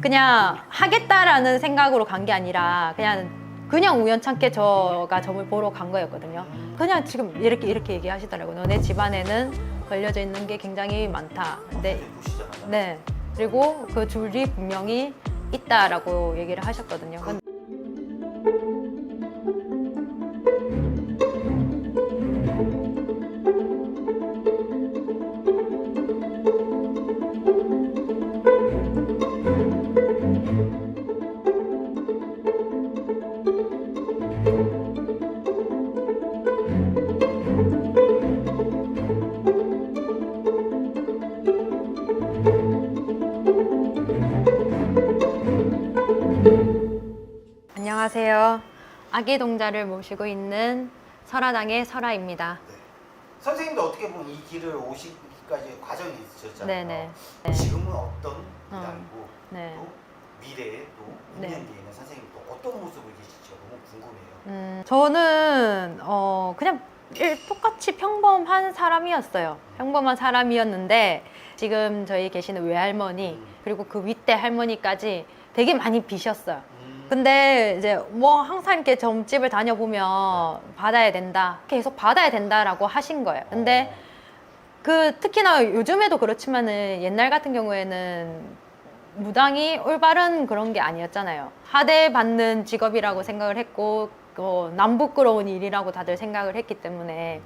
그냥 하겠다라는 생각으로 간 게 아니라 그냥 그냥 우연찮게 저가 점을 보러 간 거였거든요. 그냥 지금 이렇게 이렇게 얘기하시더라고요. 너네 집안에는 걸려져 있는 게 굉장히 많다. 보시자마자 네. 그리고 그 줄이 분명히 있다라고 얘기를 하셨거든요. 안녕하세요. 아기 동자를 모시고 있는 설화당의 설화입니다. 네. 선생님도 어떻게 보면 이 길을 오시기까지 과정이 있으셨잖아요. 네네. 네. 지금은 어떤 이랑이고 네. 또 미래에 또 2년 네. 뒤에는 선생님이 또 어떤 모습을 계실지 너무 궁금해요. 음, 저는 어 그냥 일- 똑같이 평범한 사람이었어요. 평범한 사람이었는데 지금 저희 계시는 외할머니 음. 그리고 그 윗대 할머니까지 되게 많이 비셨어요. 음. 근데 이제 뭐 항상 이렇게 점집을 다녀보면 받아야 된다. 계속 받아야 된다라고 하신 거예요. 근데 그 특히나 요즘에도 그렇지만은 옛날 같은 경우에는 무당이 올바른 그런 게 아니었잖아요. 하대 받는 직업이라고 생각을 했고 어, 남부끄러운 일이라고 다들 생각을 했기 때문에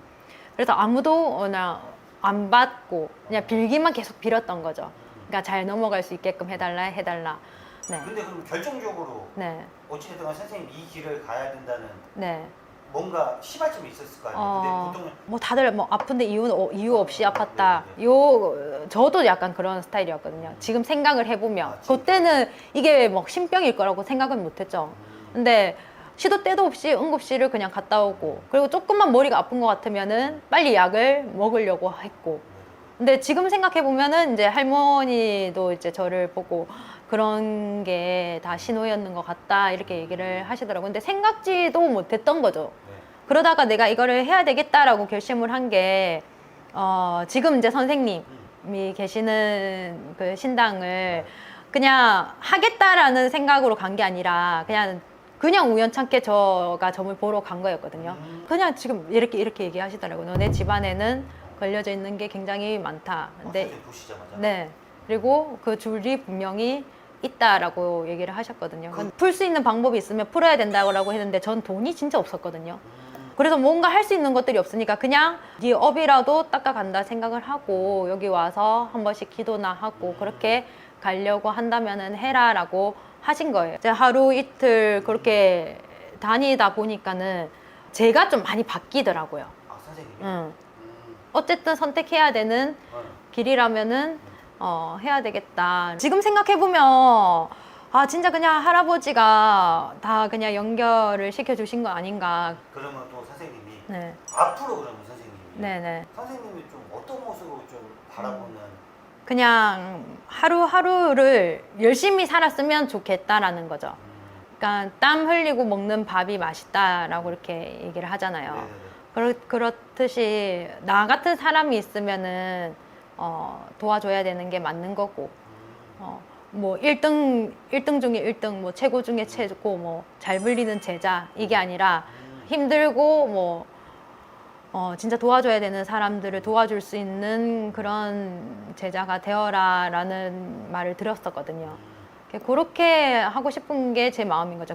그래서 아무도 그냥 안 받고 그냥 빌기만 계속 빌었던 거죠. 그러니까 잘 넘어갈 수 있게끔 해달라 해달라. 네, 근데 그럼 결정적으로 네, 어찌됐든 간에 선생님 이 길을 가야 된다는 네. 뭔가 시발점이 있었을 거 아니에요. 어, 근데 보통은 뭐 다들 뭐 아픈데 이유 어, 이유 없이 아팠다. 요 저도 약간 그런 스타일이었거든요. 지금 생각을 해보면 아, 진짜? 그때는 이게 뭐 신병일 거라고 생각은 못했죠. 음, 근데 시도 때도 없이 응급실을 그냥 갔다 오고 그리고 조금만 머리가 아픈 것 같으면은 빨리 약을 먹으려고 했고 근데 지금 생각해 보면은 이제 할머니도 이제 저를 보고 그런 게 다 신호였는 것 같다 이렇게 얘기를 하시더라고요. 근데 생각지도 못했던 거죠. 네. 그러다가 내가 이거를 해야 되겠다라고 결심을 한 게 어, 지금 이제 선생님이 계시는 그 신당을 그냥 하겠다라는 생각으로 간 게 아니라 그냥 그냥 우연찮게 저가 점을 보러 간 거였거든요. 음. 그냥 지금 이렇게 이렇게 얘기하시더라고요. 너네 집안에는 걸려져 있는 게 굉장히 많다. 근데 보시자마자 네. 그리고 그 줄이 분명히 있다라고 얘기를 하셨거든요. 그- 풀수 있는 방법이 있으면 풀어야 된다고 했는데 전 돈이 진짜 없었거든요. 음, 그래서 뭔가 할 수 있는 것들이 없으니까 그냥 네 업이라도 닦아간다 생각을 하고 여기 와서 한 번씩 기도나 하고 그렇게 가려고 한다면은 해라라고 하신 거예요. 이제 하루 이틀 그렇게 다니다 보니까는 제가 좀 많이 바뀌더라고요. 아 선생님. 응. 음, 어쨌든 선택해야 되는 어. 길이라면은 어, 해야 되겠다. 지금 생각해 보면 아 진짜 그냥 할아버지가 다 그냥 연결을 시켜 주신 거 아닌가. 그러면 또 선생님이 네, 앞으로 그러면 선생님이 네, 네. 선생님이 좀 어떤 모습으로 좀 바라보는 그냥 하루하루를 열심히 살았으면 좋겠다라는 거죠. 음, 그러니까 땀 흘리고 먹는 밥이 맛있다라고 이렇게 얘기를 하잖아요. 네네네. 그렇, 그렇듯이 나 같은 사람이 있으면은 어, 도와줘야 되는 게 맞는 거고 음, 어, 뭐 1등, 1등 중에 1등, 뭐 최고 중에 최고, 뭐 잘 불리는 제자 이게 아니라 음, 힘들고 뭐 어, 진짜 도와줘야 되는 사람들을 도와줄 수 있는 그런 제자가 되어라 라는 말을 들었었거든요. 음. 그렇게 하고 싶은 게 제 마음인 거죠.